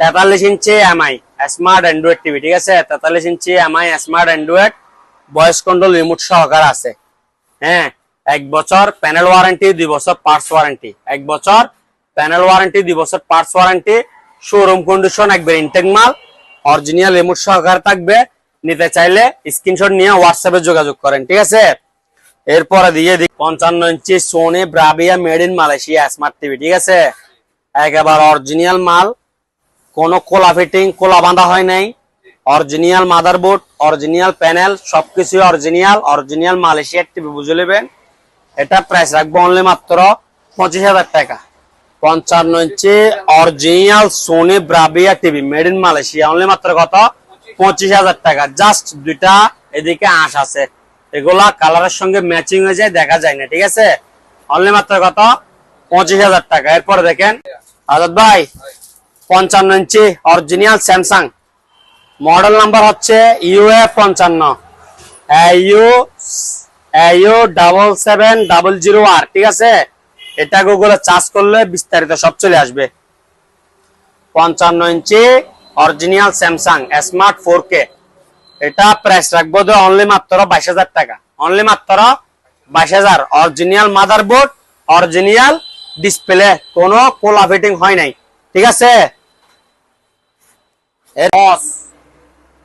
তেতাল্লিশ ইঞ্চি MI smart Android TV ঠিক আছে? তেতাল্লিশ ইঞ্চি MI smart Android voice control remote সহকারে আছে। হ্যাঁ এক বছর প্যানেল ওয়ারেন্টি দুই বছর পার্টস ওয়ারেন্টি এক বছর প্যানেল ওয়ারেন্টি দুই বছর পার্টস ওয়ারেন্টি শোরুম কন্ডিশন একবার ইনটেক মাল অরিজিনাল রিমোট সহকারে থাকবে। নিতে চাইলে স্ক্রিনশট নিয়ে হোয়াটসঅ্যাপে যোগাযোগ করেন, ঠিক আছে? এরপরে দিয়ে দিই, পঞ্চান্ন ইঞ্চি Sony Bravia made in Malaysia smart TV ঠিক আছে? একেবারে অরিজিনাল মাল কোনো কোলা ফিটিং কোলা বাঁধা হয় নাই। অরিজিনাল মাদারবোর্ড অরিজিনাল প্যানেল সবকিছু অরিজিনাল অরিজিনাল মালয়েশিয়ার টিভি বুঝে নেবেন? এটা প্রাইস রাখব অনলি মাত্র পঁচিশ হাজার টাকা। পঞ্চান্ন ইঞ্চি original Sony Bravia TV made in Malaysia only মাত্র কত? পঁচিশ হাজার টাকা। জাস্ট দুইটা এদিকে আঁশ আছে। এগুলা কালারের সঙ্গে ম্যাচিং হয়ে যায়, দেখা যায় না, ঠিক আছে? অনলি মাত্র কত? পঁচিশ হাজার টাকা। এরপরে দেখেন, আজাদ ভাই পঞ্চান্ন ইঞ্চি অরিজিনাল স্যামসাং মডেল নাম্বার হচ্ছে ইউএফ পঞ্চান্ন। U U double seven double zero আর ঠিক আছে? এটা গুগলে চার্জ করলে বিস্তারিত সব চলে আসবে। পঞ্চান্ন ইঞ্চি original Samsung smart four K এটা প্রাইস রাখব তো অনলি মাত্র বাইশ হাজার টাকা। অনলি মাত্র বাইশ হাজার। অরিজিনাল মাদারবোর্ড অরিজিনাল ডিসপ্লে কোনো কোলা ফিটিং হয় নাই। ঠিক আছে?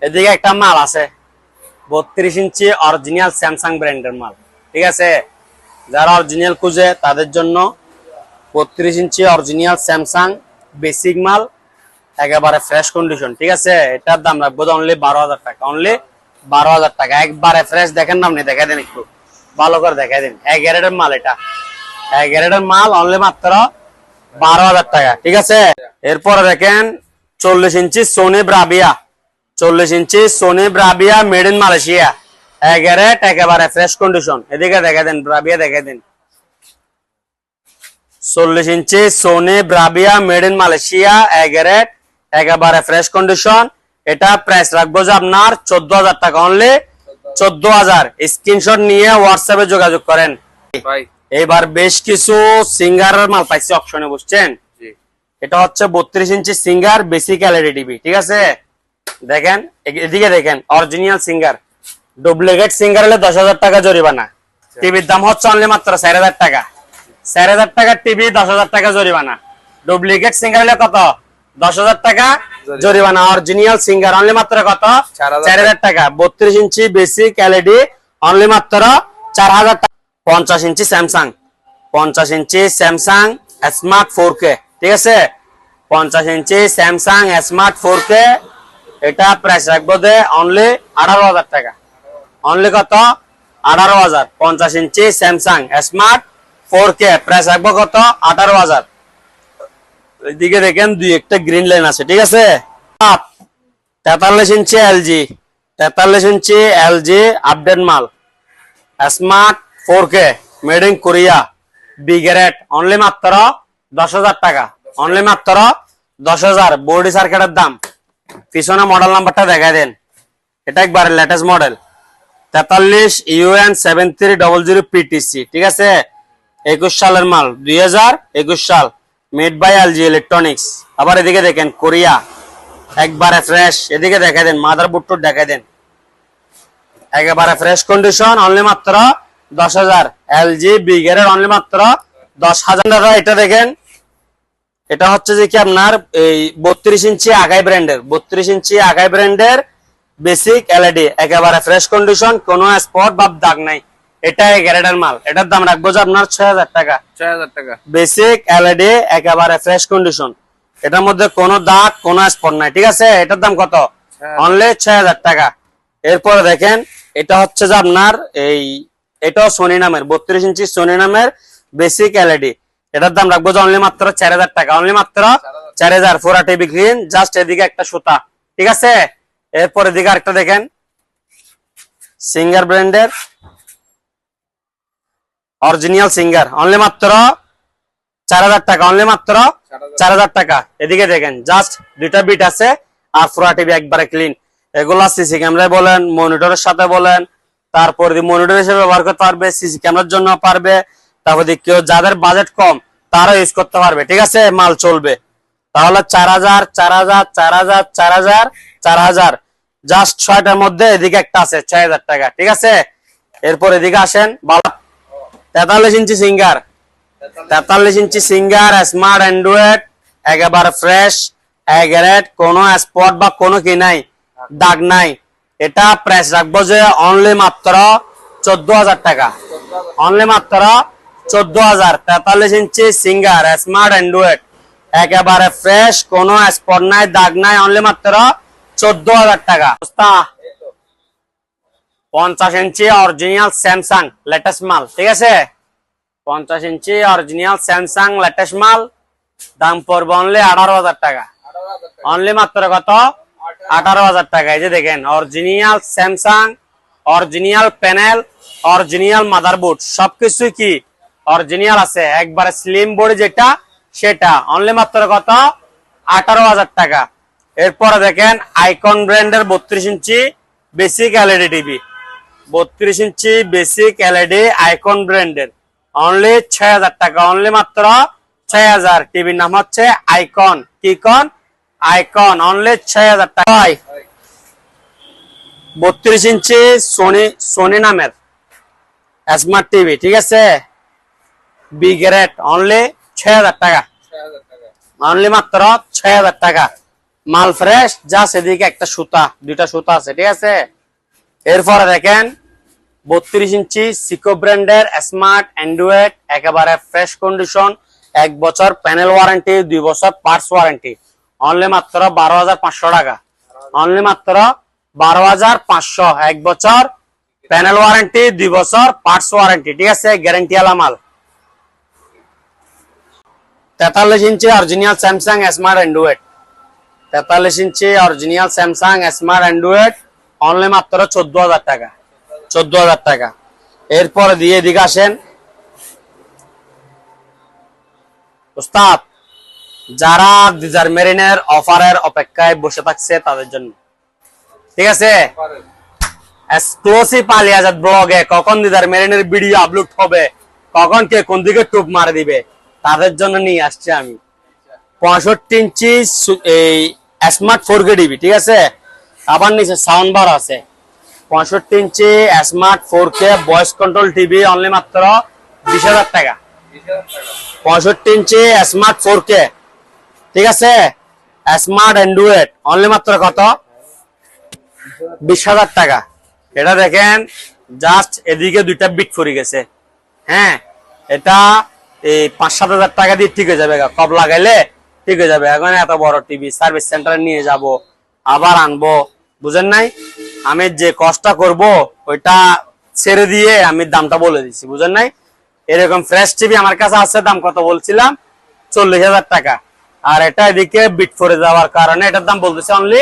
এদিকে একটা মাল আছে, বত্রিশ ইঞ্চি অরিজিনাল স্যামসাং ব্র্যান্ডের মাল, ঠিক আছে? যারা অরিজিনাল খুঁজে, তাদের জন্য বত্রিশ ইঞ্চি অরিজিনাল স্যামসাং বেসিক মাল, একেবারে ফ্রেশ কন্ডিশন ঠিক আছে? এটার দাম রাখব অনলি বারো হাজার টাকা অনলি বারো হাজার টাকা। একবারে ফ্রেশ দেখেন না আপনি? দেখা দেন একটু। ভালো করে দেখা দিন। এক গ্যারেটের মাল এটা। এক গ্যারেটের মাল অনলি মাত্র বারো হাজার টাকা, ঠিক আছে? এরপরে দেখেন চল্লিশ ইঞ্চি সোনি ব্রাবিয়া। চল্লিশ ইঞ্চি Sony Bravia made in Malaysia. এক গ্যারেট একেবারে ফ্রেশ কন্ডিশন এদিকে দেখা দেন ব্রাবিয়া দেখা দিন। চল্লিশ ইঞ্চি Sony Bravia made in Malaysia এগারেট একেবারে ফ্রেশ কন্ডিশন এটা প্রাইস রাখব যে আপনার চোদ্দ হাজার টাকা অনলি চোদ্দ হাজার স্ক্রিনশট নিয়ে হোয়াটসঅ্যাপে যোগাযোগ করেন। এবার বেশ কিছু সিঙ্গারের মাল পাইছি অপশনে বুঝছেন? এটা হচ্ছে বত্রিশ ইঞ্চি সিঙ্গার বেসিক এলইডি টিভি ঠিক আছে? দেখেন এদিকে দেখেন অরিজিনাল সিঙ্গার ডুপ্লিকেট সিঙ্গার হলে দশ হাজার টাকা জরিমানা। টিভির দাম হচ্ছে অনলি মাত্র চার হাজার টাকা। চার হাজার টাকার টিভি দশ হাজার টাকা জরিমানা। ডুপ্লিকেট সিঙ্গার হলে কত? দশ হাজার টাকা জরিমানা। অরিজিনাল সিঙ্গার অনলি মাত্র কত? চার হাজার টাকা। বত্রিশ ইঞ্চি বেসিক এলইডি অনলি মাত্র চার হাজার টাকা। পঞ্চাশ ইঞ্চি স্যামসাং পঞ্চাশ ইঞ্চি স্যামসাং স্মার্ট ফোর কে ঠিক আছে? পঞ্চাশ ইঞ্চি স্যামসাং স্মার্ট ফোর কে এটা প্রাইস রাখব দে অনলি আঠারো হাজার টাকা। অনলি কত? আঠারো হাজার। পঞ্চাশ ইঞ্চি Samsung smart four K price রাখব কত? আঠারো হাজার। এদিকে দেখেন দুই একটা গ্রিন লাইন আছে, ঠিক আছে? তেতাল্লিশ ইঞ্চি এলজি তেতাল্লিশ ইঞ্চি এলজি আপডেট মাল। Smart four K made in Korea বিগ্রেট only মাত্র দশ হাজার টাকা। অনলি মাত্র দশ হাজার। বোর্ডি সার্কিটের দাম। পিছনে মডেল নাম্বারটা দেখাই দেন। এটা একবার লেটেস্ট মডেল তেতাল্লিশ UN seven three double zero PTC ঠিক আছে? একুশ সালের মাল, দুই হাজার একুশ সাল। মেড বাই এলজি ইলেকট্রনিক্স আবার এদিকে দেখেন কোরিয়া একবারে ফ্রেশ এদিকে দেখাই দেন মাদার বুট দেখাই দেন। একেবারে ফ্রেশ কন্ডিশন অনলি মাত্র দশ হাজার। এলজি বিগের অনলি মাত্র দশ হাজার। এটা দেখেন এটা হচ্ছে যে কি আপনার এই বত্রিশ ইঞ্চি আগাই ব্র্যান্ডের বত্রিশ ইঞ্চি আগাই ব্র্যান্ডের বেসিক এলইডি একেবারে ফ্রেশ কন্ডিশন কোনো স্পট বা দাগ নাই। এটা গ্যারেডের মাল। এটার দাম রাখব যে আপনার ছয় হাজার টাকা। ছয় হাজার টাকা। বেসিক এলইডি একেবারে ফ্রেশ কন্ডিশন এটার মধ্যে কোনো দাগ কোনো স্পট নাই ঠিক আছে? এটার দাম কত? অনলি ছয় হাজার টাকা। এরপরে দেখেন এটা হচ্ছে যে আপনার এই এটাও সোনি নামের বত্রিশ ইঞ্চি সোনি নামের বেসিক এলইডি এটার দাম রাখব যে অনলি মাত্র চার হাজার টাকা। অনলি মাত্র চার হাজার। ফোরা টিভি গ্রিন জাস্ট এদিকে একটা সুতা। ঠিক আছে? এরপর এদিকে আরেকটা দেখেন। সিঙ্গার ব্র্যান্ডের অরিজিনাল সিঙ্গার অনলি মাত্র চার হাজার টাকা। অনলি মাত্র চার হাজার টাকা। এদিকে দেখেন জাস্ট দুইটা বিট আছে আর ফুরা টিভি একবারে ক্লিন এগুলা সিসি ক্যামেরায় বলেন মনিটরের সাথে বলেন, তারপর মনিটর হিসেবে ব্যবহার করতে পারবে সিসি ক্যামেরার জন্য পারবে, তারপর কেউ যাদের বাজেট কম তারা ইউজ করতে পারবে, ঠিক আছে? মাল চলবে। তাহলে চার হাজার চার হাজার চার হাজার চার হাজার চার হাজার। জাস্ট ছয়টার মধ্যে এদিকে একটা আছে, ছয় হাজার টাকা, ঠিক আছে? এরপর এদিকে আসেন তেতাল্লিশ ইঞ্চি সিঙ্গার। তেতাল্লিশ ইঞ্চি সিঙ্গার স্মার্ট অ্যান্ড্রয়েড একেবারে ফ্রেশ এগারেট কোনো স্পট বা কোনো কি নাই, দাগ নাই। এটা প্রাইস রাখব যে অনলি মাত্র চোদ্দ হাজার টাকা। অনলি মাত্র চোদ্দ হাজার। তেতাল্লিশ ইঞ্চি সিঙ্গার স্মার্ট অ্যান্ড্রয়েড একেবারে ফ্রেশ কোনো স্পট নাই, দাগ নাই অনলি মাত্র চোদ্দ হাজার টাকা। পঞ্চাশ ইঞ্চি অরিজিনাল স্যামসাং লেটেস্ট মাল, ঠিক আছে? পঞ্চাশ ইঞ্চি অরিজিনাল স্যামসাং লেটেস্ট মাল, দাম পড়বে অনলি আঠারো হাজার টাকা। অনলি মাত্র কত? আঠারো হাজার টাকা। এই যে দেখেন original Samsung original panel original motherboard সবকিছুই কি? অরিজিনাল আছে। একবারে স্লিম বোর্ড যেটা, সেটা। অনলি মাত্র কত? আঠারো হাজার টাকা। এরপরে দেখেন আইকন ব্র্যান্ডের বত্রিশ ইঞ্চি বেসিক এলইডি টিভি বত্রিশ ইঞ্চি বেসিক এলইডি আইকন ব্র্যান্ডের অনলি ছয় হাজার টাকা। অনলি মাত্র ছয় হাজার। টিভির নাম হচ্ছে আইকন কি কন আইকন অনলি ছয় হাজার টাকা। বত্রিশ ইঞ্চি সোনি সোনি নামের। স্মার্ট টিভি ঠিক আছে? বি গ্রেড অনলি ছয় হাজার টাকা। অনলি মাত্র ছয় হাজার টাকা। মাল ফ্রেশ যা সেদিকে একটা সুতা, দুইটা সুতা আছে, ঠিক আছে? এরপরে দেখেন, বত্রিশ ইঞ্চি সিকো ব্র্যান্ডের স্মার্ট অ্যান্ড্রয়েড একেবারে ফ্রেশ কন্ডিশন এক বছর প্যানেল ওয়ারেন্টি দুই বছর পার্টস ওয়ারেন্টি অনলি মাত্র বারো হাজার পাঁচশো টাকা। অনলি মাত্র বারো হাজার পাঁচশো, এক বছর প্যানেল ওয়ারেন্টি দুই বছর পার্টস ওয়ারেন্টি ঠিক আছে? গ্যারেন্টি আলা মাল। তেতাল্লিশ ইঞ্চি অরিজিনাল স্যামসাং স্মার্ট অ্যান্ড্রয়েড তেতাল্লিশ ইঞ্চি original Samsung smart Android only মাত্র চোদ্দ হাজার টাকা। চোদ্দ হাজার টাকা। এরপরে দিয়ে এদিকে আসেন। উস্তাদ যারা ডিজার মেরিনের অফারের অপেক্ষায় বসে থাকছে তাদের জন্য। ঠিক আছে? এক্সক্লুসিভ আলিয়াজাদ ব্লগে কখন দিদার মেরিনের ভিডিও আপলোড হবে, কখন কে কোন দিকে টুপ মারে দিবে তাদের জন্য নিয়ে আসছি আমি। পঁয়ষট্টি ইঞ্চি এই স্মার্ট ফোর কে ডিবি ঠিক আছে? আবার নিচে সাউন্ড বার আছে। পঁয়ষট্টি ইঞ্চি smart four K voice control TV only মাত্র বিশ হাজার টাকা। পঁয়ষট্টি ইঞ্চি স্মার্ট ফোর কে ঠিক আছে? স্মার্ট অ্যান্ড্রয়েড অনলি মাত্র কত? বিশ হাজার টাকা। এটা দেখেন জাস্ট এদিকে দুইটা বিট ফুরি গেছে। হ্যাঁ এটা এই পাঁচ সাত হাজার টাকা দিয়ে ঠিক হয়ে যাবে। কব লাগাইলে ঠিক হয়ে যাবে। এখন এত বড় টিভি সার্ভিস সেন্টারে নিয়ে যাব, আবার আনব। বুঝেন নাই? আমি যে কষ্টটা করব, ওইটা ছেড়ে দিয়ে আমি দামটা বলে দিচ্ছি বুঝেন নাই? এরকম ফ্রেশ টিভি আমার কাছে আছে, দাম কত বলছিলাম? চল্লিশ হাজার টাকা। আর এটা এদিকে বিট করে যাওয়ার কারণে এটার দাম বলতেছি অনলি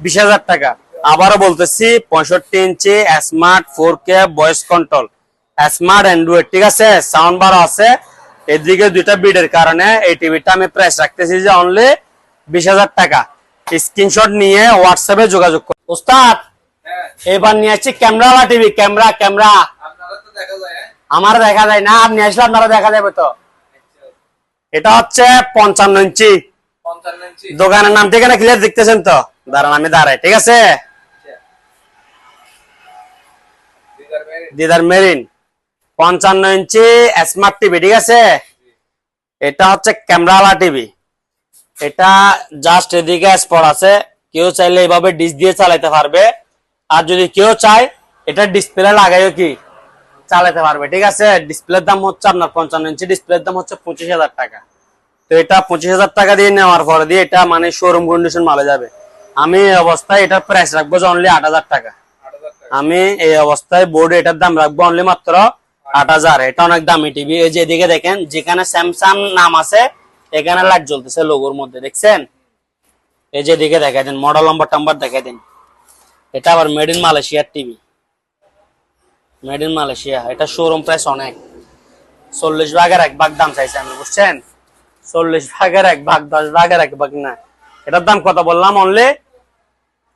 বিশ হাজার টাকা। আবারও বলতেছি, পঁয়ষট্টি ইঞ্চি smart four K voice control smart Android ঠিক আছে? সাউন্ড বারও আছে। এদিকে দুইটা বিডের কারণে এই টিভিটা আমি প্রাইস রাখতেছি যে অনলি বিশ হাজার টাকা। স্ক্রিনশট নিয়ে হোয়াটসঅ্যাপে যোগাযোগ করুন ওস্তাদ, এবার নিয়ে আসছি ক্যামেরা টিভি। Camera camera. আমার দেখা যায় না, আপনি আসলে আপনারা দেখা যাবে তো। এটা হচ্ছে পঞ্চান্ন ইঞ্চি। দোকানের নাম ঠিকানা ক্লিয়ার দেখতেছেন তো? দাঁড়ান, আমি দাঁড়াই, ঠিক আছে? দিদার মেরিন। পঞ্চান্ন ইঞ্চি স্মার্ট টিভি ঠিক আছে? এটা হচ্ছে ক্যামেরাওয়ালা টিভি এটা জাস্ট এদিকে স্পট আছে। কেউ চাইলে এইভাবে ডিশ দিয়ে চালাইতে পারবে। আর যদি কেউ চায় এটা ডিসপ্লে লাগাইও কি? চালাতে পারবে ঠিক আছে? ডিসপ্লের দাম হচ্ছে আপনার পঞ্চান্ন ইঞ্চি ডিসপ্লের দাম হচ্ছে পঁচিশ হাজার টাকা। তো এটা পঁচিশ হাজার টাকা দিয়ে নেওয়ার পরে দিয়ে এটা মানে শোরুম কন্ডিশন মালে যাবে। আমি এই অবস্থায় এটার প্রাইস রাখব যে অনলি আট হাজার টাকা। আমি এই অবস্থায় বোর্ডে এটার দাম রাখব অনলি মাত্র আট হাজার, এটা অনেক দামি টিভি। এই যে এদিকে দেখেন, যেখানে স্যামসাং নাম আছে, এখানে লাইট জ্বলতেছে লোগোর মধ্যে, দেখছেন? এই যে এদিকে দেখা দিন মডেল নম্বর টাম্বার দেখা দিন। এটা আবার মেড ইন মালয়েশিয়ার টিভি। মেড ইন মালয়েশিয়া এটা শোরুম প্রাইস অনেক। চল্লিশ ভাগের এক ভাগ দাম চাইছে আমি, বুঝছেন? চল্লিশ ভাগের এক ভাগ, দশ ভাগের এক ভাগ না। এটার দাম কত বললাম? অনলি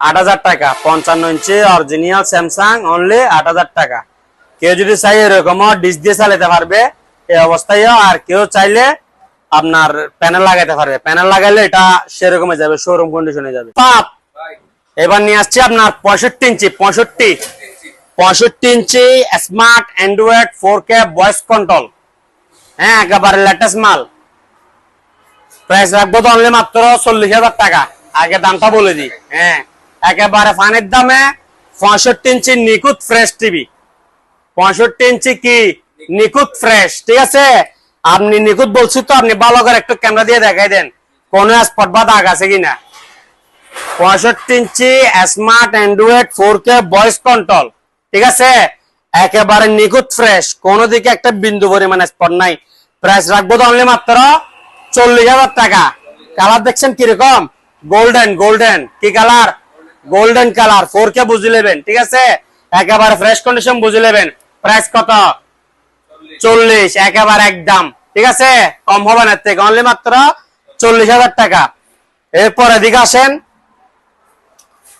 আট হাজার টাকা, পঞ্চান্ন ইঞ্চি অরিজিনাল স্যামসাং অনলি আট হাজার টাকা। কেউ যদি চাই এরকম ডিস দিয়ে চালাতে পারবে, এই অবস্থায় আর কেউ চাইলে আপনার প্যানেল লাগাইতে পারবে। প্যানেল লাগাইলে এটা সেরকম যাবে শোরুম কন্ডিশনে যাবে। পাপ! এবার নিয়ে আসছি আপনার পঁয়ষট্টি ইঞ্চি, পঁয়ষট্টি। পঁয়ষট্টি ইঞ্চি smart Android four K voice control হ্যাঁ একেবারে লেটেস্ট মাল। প্রাইস রাখব তো অনলি মাত্র চল্লিশ হাজার টাকা। আগে দামটা বলে দিই। হ্যাঁ একেবারে ফানের দামে পঁয়ষট্টি ইঞ্চি নিকুত ফ্রেশ টিভি পঁয়ষট্টি ইঞ্চি কি? নিখুঁত ফ্রেশ ঠিক আছে? আপনি নিখুঁত বলছি তো, আপনি ভালো করে একটু ক্যামেরা দিয়ে দেখাই দেন, কোন স্পট বা দাগ আছে কিনা? পঁয়ষট্টি ইঞ্চি smart Android four K voice control ঠিক আছে? একেবারে নিখুঁত ফ্রেশ কোন দিকে একটা বিন্দু পরিমাণ স্পট নাই। প্রাইস রাখব তো অনলি মাত্র চল্লিশ হাজার টাকা। কালার দেখছেন কীরকম? গোল্ডেন গোল্ডেন কি colour golden colour four K বুঝে নেবেন, ঠিক আছে? একেবারে ফ্রেশ কন্ডিশন বুঝে নেবেন। প্রাইস কত? চল্লিশ, একেবারে একদম। ঠিক আছে? কম হবে না থেকে অনলি মাত্র চল্লিশ হাজার টাকা। এরপর এদিকে আসেন।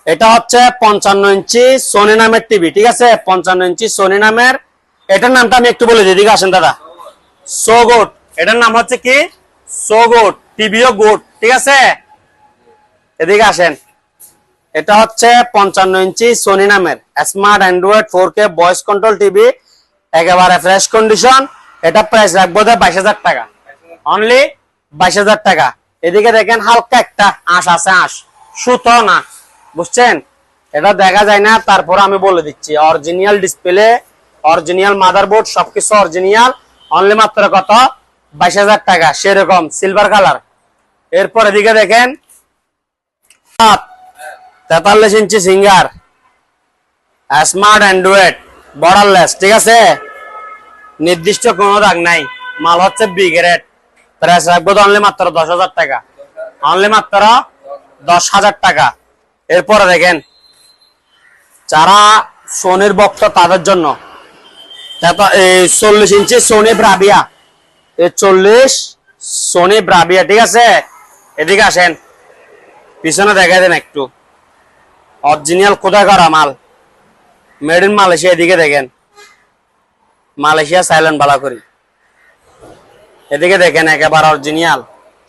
এটা হচ্ছে পঞ্চান্ন ইঞ্চি সোনি নামের টিভি, ঠিক আছে? পঞ্চান্ন ইঞ্চি সোনি নামের। এটার নামটা আমি একটু বলে দিই এদিকে আসেন দাদা। সো গোট এটার নাম হচ্ছে কি? সো গোট টিভিও গোট, ঠিক আছে? এদিকে আসেন। এটা হচ্ছে পঞ্চান্ন ইঞ্চি সোনি নামের smart Android four K voice control TV একেবারে ফ্রেশ কন্ডিশন এটা প্রাইস রাখব বাইশ হাজার টাকা। অনলি বাইশ হাজার টাকা। এদিকে দেখেন হালকা একটা আঁশ আছে, আঁশ। সুতো না, বুঝছেন? এটা দেখা যায় না, তারপর আমি বলে দিচ্ছি অরিজিনাল ডিসপ্লে অরিজিনাল মাদারবোর্ড সবকিছু অরিজিনাল অনলি মাত্র কত? বাইশ হাজার টাকা, সেরকম সিলভার কালার এরপর এদিকে দেখেন তেতাল্লিশ ইঞ্চি সিঙ্গার স্মার্ট অ্যান্ড্রয়েড বর্ডারলেস ঠিক আছে? নির্দিষ্ট কোনো দাগ নাই, মাল হচ্ছে বি গ্রেড প্রাইস রাখব তো অনলি মাত্র দশ হাজার টাকা। অনলি মাত্র দশ হাজার টাকা। এরপরে দেখেন, যারা সোনির ভক্ত তাদের জন্য চল্লিশ ইঞ্চি সোনি ব্রাবিয়া এই চল্লিশ সোনি ব্রাবিয়া ঠিক আছে? এদিকে আসেন, পিছনে দেখা দেন একটু। অরিজিনাল কোথায় করা মাল মেড ইন মালয়েশিয়া এদিকে দেখেন। মালয়েশিয়া সাইলেন্ট বালা করি। এদিকে দেখেন, একেবারে অরিজিনাল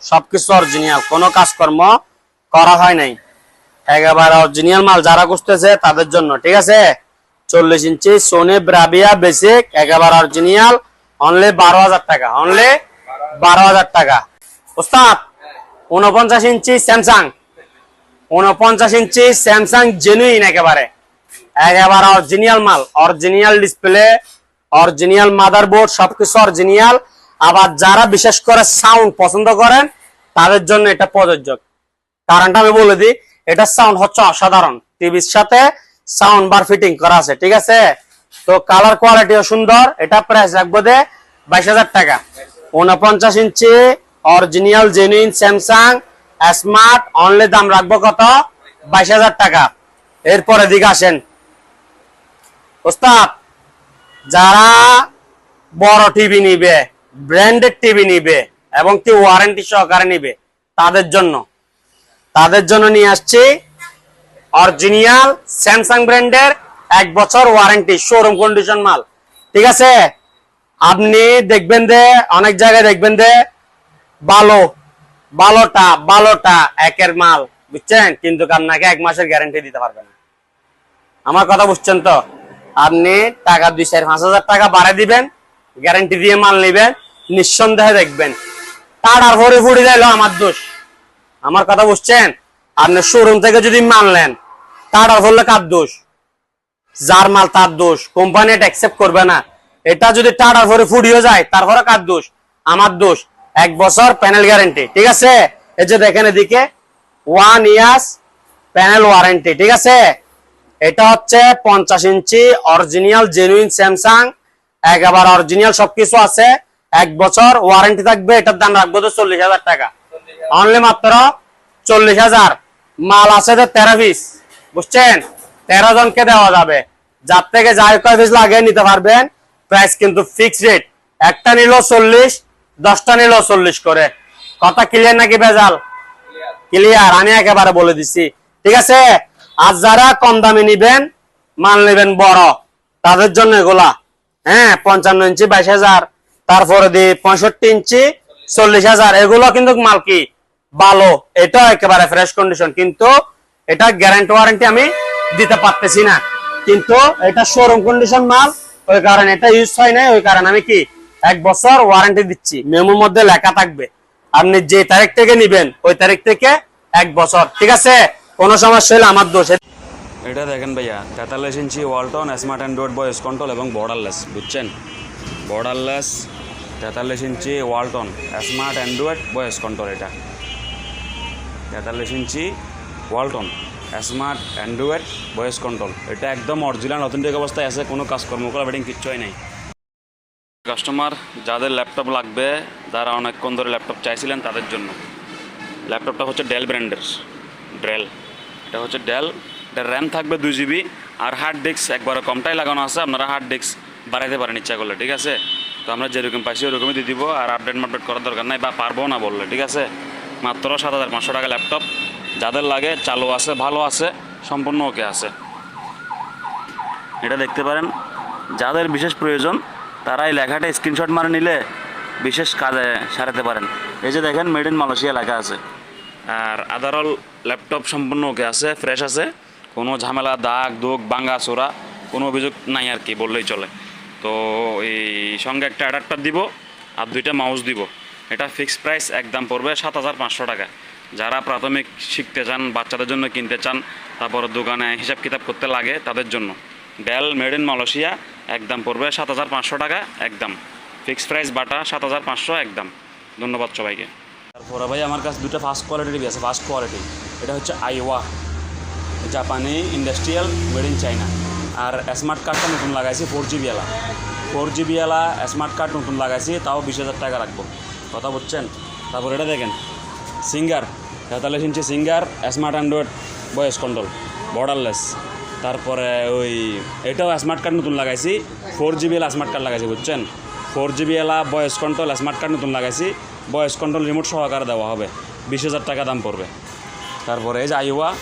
সবকিছু অরিজিনাল কোনো কাজকর্ম করা হয় নাই। একেবারে অরিজিনাল মাল যারা খুঁজতেছে তাদের জন্য, ঠিক আছে? চল্লিশ ইঞ্চি সোনি ব্রাবিয়া বেসিক একেবারে অরিজিনাল অনলি বারো হাজার টাকা। অনলি বারো হাজার টাকা। ওস্তাদ উনপঞ্চাশ ইঞ্চি স্যামসাং উনপঞ্চাশ ইঞ্চি স্যামসাং জেনুইন একেবারে। একেবারে অরিজিনাল মাল অরিজিনাল ডিসপ্লে অরিজিনাল মাদারবোর্ড সবকিছু অরিজিনাল আবার যারা বিশেষ করে সাউন্ড পছন্দ করেন, তাদের জন্য এটা প্রযোজ্য। কারণটা আমি বলে দিই, এটা সাউন্ড হচ্ছে অসাধারণ। টিভির সাথে সাউন্ড বার ফিটিং করা আছে, ঠিক আছে? তো কালার কোয়ালিটিও সুন্দর, এটা প্রাইস রাখব দে বাইশ হাজার টাকা। উনপঞ্চাশ ইঞ্চি original genuine Samsung smart only দাম রাখব কত? বাইশ হাজার টাকা। এরপরে দিকে আসেন। ওস্তাদ, যারা বড় টিভি নিবে ব্র্যান্ডেড টিভি নিবে, এবং কি ওয়ারেন্টি সহকারে নিবে, তাদের জন্য। তাদের জন্য নিয়ে আসছি অরিজিনাল স্যামসাং ব্র্যান্ডের এক বছর ওয়ারেন্টি শোরুম কন্ডিশন মাল। ঠিক আছে? আপনি দেখবেন যে, অনেক জায়গায় দেখবেন যে, ভালো ভালোটা ভালোটা একের মাল, বুঝছেন? কিন্তু আপনাকে এক মাসের গ্যারান্টি দিতে পারবে না। আমার কথা বুঝছেন তো? আপনি টাকা দুই চার পাঁচ হাজার টাকা বাড়াই দিবেন গ্যারান্টি দিয়ে মাল নেবেন, নিঃসন্দেহে দেখবেন। তার ভরে ফুড়ে যাইলো আমার দোষ। আমার কথা বুঝছেন? আপনি শোরুম থেকে যদি মাল নেন, তার আর হলে কার দোষ? যার মাল তার দোষ কোম্পানি এটা অ্যাকসেপ্ট করবে না। এটা যদি টাটার ভরে ফুডিয়ে যায় তারপরে কার দোষ? আমার দোষ। এক বছর প্যানেল গ্যারেন্টি ঠিক আছে? এই যে দেখেন এদিকে ওয়ান ইয়ার্স প্যানেল ওয়ারেন্টি ঠিক আছে? এটা হচ্ছে পঞ্চাশ ইঞ্চি অরিজিনাল জেনুইন স্যামসাং একেবারে অরিজিনাল সবকিছু আছে। এক বছর ওয়ারেন্টি থাকবে, এটার দাম রাখব তো চল্লিশ হাজার টাকা। অনলি মাত্র চল্লিশ হাজার। মাল আছে তো তেরো পিস, বুঝছেন? তেরো জনকে দেওয়া যাবে। যার থেকে যাই কয় পিস লাগে নিতে পারবেন। প্রাইস কিন্তু ফিক্সড রেট একটা নিল চল্লিশ দশটা নিল চল্লিশ করে। কথা ক্লিয়ার নাকি ভেজাল? ক্লিয়ার আমি একেবারে বলে দিছি। ঠিক আছে? আর যারা কম দামে নিবেন, মাল নেবেন বড়, তাদের জন্য এগুলা। হ্যাঁ পঞ্চান্ন ইঞ্চি বাইশ হাজার, তারপরে দি পঁয়ষট্টি ইঞ্চি চল্লিশ হাজার। এগুলো কিন্তু মাল কি? ভালো। এটা একেবারে ফ্রেশ কন্ডিশন কিন্তু এটা গ্যারান্টি ওয়ারেন্টি আমি দিতে পারতেছি না। কিন্তু এটা শোরুম কন্ডিশন মাল, ওই কারণে এটা ইউজ হয় না ওই কারণে আমি কি এক বছর ওয়ারেন্টি দিচ্ছি। মেমোর মধ্যে লেখা থাকবে। আপনি যে তারিখ থেকে নিবেন, ওই তারিখ থেকে এক বছর। ঠিক আছে? কোনো সমস্যা হলে আমার দোষ এটা দেখেন ভাইয়া, তেতাল্লিশ ইঞ্চি Walton smart Android voice control এবং বর্ডারলেস বুঝছেন? বর্ডারলেস তেতাল্লিশ ইঞ্চি Walton smart Android voice control এটা। তেতাল্লিশ ইঞ্চি Walton smart Android voice control এটা একদম অরিজিনাল অথেন্টিক অবস্থায় আছে, কোনো কাজকর্ম করা বেডিং কিচ্ছুই নেই। কাস্টমার যাদের ল্যাপটপ লাগবে, যারা অনেকক্ষণ ধরে ল্যাপটপ চাইছিলেন তাদের জন্য। ল্যাপটপটা হচ্ছে ডেল ব্র্যান্ডের ড্রেল এটা হচ্ছে ডেল এটা র্যাম থাকবে দুই জিবি আর হার্ড ডিস্ক একবারে কমটাই লাগানো আছে, আপনারা হার্ড ডিস্ক বাড়াইতে পারেন ইচ্ছা করলে, ঠিক আছে? তো আমরা যেরকম পাইছি ওরকমই দিয়ে দিব আর আপডেট মাপডেট করার দরকার নাই বা পারব না বললে, ঠিক আছে? মাত্র সাত হাজার পাঁচশো টাকা ল্যাপটপ যাদের লাগে, চালু আছে, ভালো আছে, সম্পূর্ণ ওকে আছে। এটা দেখতে পারেন। যাদের বিশেষ প্রয়োজন তারা এই লেখাটা স্ক্রিনশট মারে নিলে বিশেষ কাজে সারাতে পারেন। এই যে দেখেন মেড ইন মালয়েশিয়া লেখা আছে। আর আদারল ল্যাপটপ সম্পূর্ণ ওকে আছে ফ্রেশ আছে। কোনো ঝামেলা, দাগ দুগ বাঙ্গা চোরা কোনো অভিযোগ নাই আর কি, বললেই চলে। তো এই সঙ্গে একটা অ্যাডাপ্টার দিব আর দুইটা মাউস দিব। এটা ফিক্সড প্রাইস একদম পড়বে সাত হাজার পাঁচশো টাকা। যারা প্রাথমিক শিখতে চান, বাচ্চাদের জন্য কিনতে চান, তারপর দোকানে হিসাব কিতাব করতে লাগে তাদের জন্য। ডেল মেড ইন মালয়েশিয়া একদম পড়বে সাত হাজার পাঁচশো টাকা একদম ফিক্সড প্রাইস বাটা সাত হাজার পাঁচশো একদম ধন্যবাদ সবাইকে। তারপরে ভাই আমার কাছে দুটো ফার্স্ট কোয়ালিটির আছে ফার্স্ট কোয়ালিটি এটা হচ্ছে আইওয়া, জাপানি ইন্ডাস্ট্রিয়াল মেড ইন চাইনা আর স্মার্ট কার্ডটা নতুন লাগাইছি ফোর জিবি এলা ফোর জিবি এলা স্মার্ট কার্ড নতুন লাগাইছি, তাও বিশ হাজার টাকা রাখব কথা বলছেন তারপর এটা দেখেন সিঙ্গার তেতাল্লিশ ইঞ্চি Singer smart Android voice control borderless তারপরে ওই, এটাও স্মার্ট কার্ড নতুন লাগাইছি। ফোর জিবি এলা স্মার্ট কার্ড লাগাইছি, বুঝছেন? ফোর জিবি এলা ভয়েস কন্ট্রোল স্মার্ট কার্ড নতুন লাগাইছি। বয়স কন্ট্রোল রিমোট সহকারে দেওয়া হবে। বিশ হাজার টাকা দাম পড়বে। তারপরে এই যে আইওয়া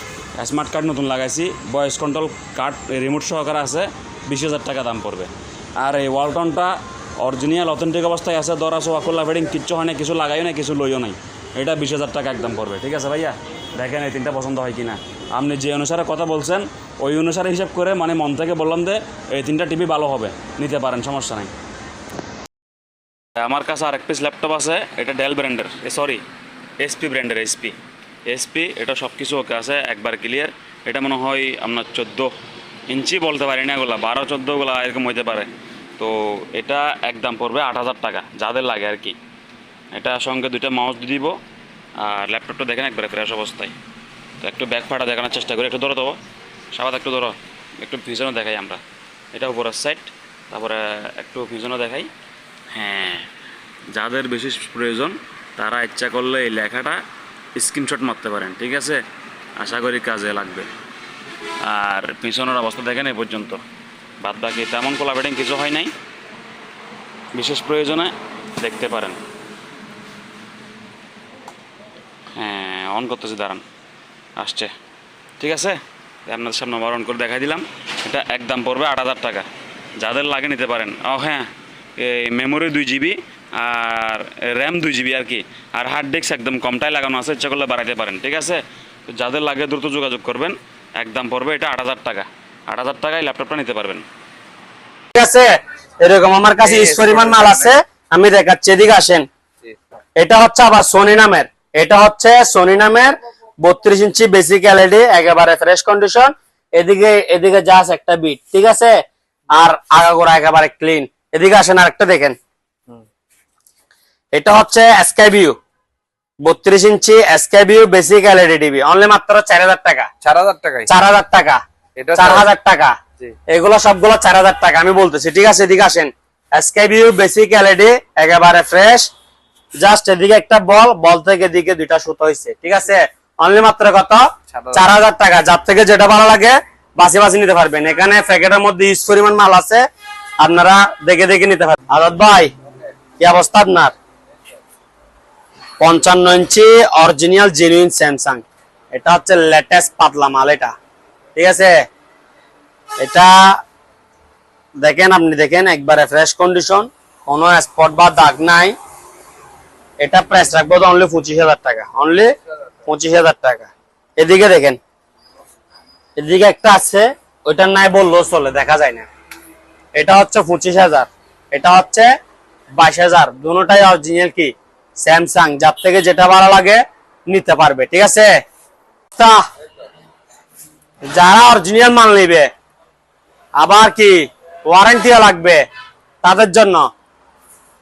স্মার্ট কার্ড নতুন লাগাইছি। বয়স কন্ট্রোল কার্ড রিমোট সহকারে আছে। বিশ হাজার টাকা দাম পড়বে। আর এই ওয়ালটনটা অরিজিনাল অথেন্টিক অবস্থায় আছে। দরা, সোয়া, খোলা ফেডিং কিচ্ছু হয় না কিছু লাগাইও না কিছু লইও নাই। এটা বিশ হাজার টাকা একদম পড়বে। ঠিক আছে ভাইয়া? দেখেন এই তিনটা পছন্দ হয় কিনা। আপনি যে অনুসারে কথা বলছেন ওই অনুসারে হিসাব করে মানে মন থেকে বললাম যে এই তিনটা টিভি ভালো হবে, নিতে পারেন, সমস্যা নাই। আমার কাছে আরেক পিস ল্যাপটপ আছে, এটা ডেল ব্র্যান্ডের সরি এসপি ব্র্যান্ডের এসপি এসপি এটা সব কিছু ওকে আছে, একবার ক্লিয়ার এটা মনে হয় আপনার চোদ্দ ইঞ্চি বলতে পারি না এগুলো, বারো চোদ্দোগুলো এরকম হইতে পারে। তো এটা একদম পড়বে আট হাজার টাকা, যাদের লাগে আর কি। এটা সঙ্গে দুইটা মাউস দিব, আর ল্যাপটপটা দেখেন একবারে ফ্রেশ অবস্থায়। তো একটু ব্যাক ফাটা দেখানোর চেষ্টা করি, একটু ধরো দেবো। সাবাদ একটু ধরো একটু ফিউজনও দেখাই আমরা। এটা উপরের সাইড তারপরে একটু ফিউজনও দেখাই। হ্যাঁ যাদের বিশেষ প্রয়োজন তারা ইচ্ছা করলে এই লেখাটা স্ক্রিনশট মারতে পারেন ঠিক আছে? আশা করি কাজে লাগবে। আর পিছনের অবস্থা দেখেন এই পর্যন্ত। বাদ বাকি তেমন কোলাবেটিং কিছু হয় নাই। বিশেষ প্রয়োজনে দেখতে পারেন। হ্যাঁ অন করতেছি দাঁড়ান। আসছে। ঠিক আছে? আপনাদের সামনে অন করে দেখাই দিলাম। এটা একদম পড়বে আট হাজার টাকা। যাদের লাগে নিতে পারেন। ও হ্যাঁ এই মেমোরি দুই জিবি আর র্যাম দুই জিবি আর কি। আর হার্ড ডিস্ক একদম কমটাই লাগানো আছে ইচ্ছা করলে বাড়াইতে পারেন ঠিক আছে? তো যাদের লাগে দ্রুত যোগাযোগ করবেন একদম পড়বে এটা আট হাজার টাকা। আট হাজার টাকায় ল্যাপটপটা নিতে পারবেন। ঠিক আছে? এরকম আমার কাছে ইস পরিমাণ মাল আছে আমি দেখাচ্ছি এদিকে আসেন। এটা হচ্ছে আবার সোনি নামের। এটা হচ্ছে সোনি নামের বত্রিশ ইঞ্চি বেসিক এলইডি একেবারে ফ্রেশ কন্ডিশন এদিকে এদিকে জাস্ট একটা বিট ঠিক আছে? আর আগাগোড়া একেবারে ক্লিন এদিকে আসেন আরেকটা দেখেন। এটা হচ্ছে এসকেবিউ বত্রিশ ইঞ্চি এসকেবিউ বেসিক এলইডি টিভি অনলি মাত্র চার হাজার টাকা। চার হাজার টাকায় চার হাজার টাকা। এটা চার হাজার টাকা। এগুলো সবগুলো চার হাজার টাকা আমি বলতেছি। ঠিক আছে এদিকে আসেন। এসকেবিউ বেসিক এলইডি একেবারে ফ্রেশ জাস্ট এদিকে একটা বল বল থেকে এদিকে দুইটা সুতো হয়েছে ঠিক আছে? অনলি মাত্র কত? চার হাজার টাকা। যার থেকে যেটা ভালো লাগে বাসি বাসি নিতে পারবেন। এখানে প্যাকেটের মধ্যে ইউজ পরিমাণ মাল আছে। আপনারা দেখে দেখে নিতে পারবেন। আজাদ ভাই কি অবস্থা আপনার? পঞ্চান্ন ইঞ্চি অরিজিনাল জেনুইন স্যামসাং এটা হচ্ছে লেটেস্ট পাতলা মাল এটা। ঠিক আছে? এটা দেখেন আপনি দেখেন একবারে ফ্রেশ কন্ডিশন কোনো স্পট বা দাগ নাই। এটা প্রাইস রাখব অনলি পঁচিশ হাজার টাকা। অনলি পঁচিশ হাজার টাকা। এদিকে দেখেন। এদিকে একটা আছে, ওইটার নাই বললেও চলে, দেখা যায় না। এটা হচ্ছে পঁচিশ হাজার। এটা হচ্ছে বাইশ হাজার। দুটাই অরিজিনাল কি? স্যামসাং যার থেকে যেটা ভালো লাগে, নিতে পারবে, ঠিক আছে? তা, যারা অরিজিনাল মাল নিবে, আবার কি ওয়ারেন্টিও লাগবে তাদের জন্য।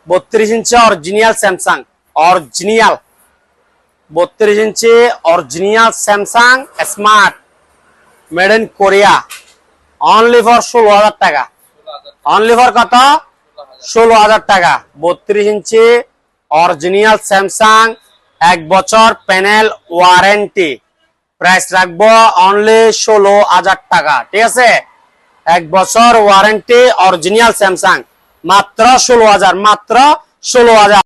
বত্রিশ ইঞ্চি অরিজিনাল স্যামসাং অরিজিনাল বত্রিশ ইঞ্চি original Samsung smart made in Korea. Only for ষোলো হাজার টাকা। অনলি ফর কত? ষোলো হাজার টাকা। বত্রিশ ইঞ্চি অরিজিনাল স্যামসাং এক বছর প্যানেল ওয়ারেন্টি। প্রাইস রাখব অনলি ষোলো হাজার টাকা। ঠিক আছে? এক বছর ওয়ারেন্টি অরিজিনাল স্যামসাং। মাত্র ষোলো হাজার, মাত্র ষোলো হাজার।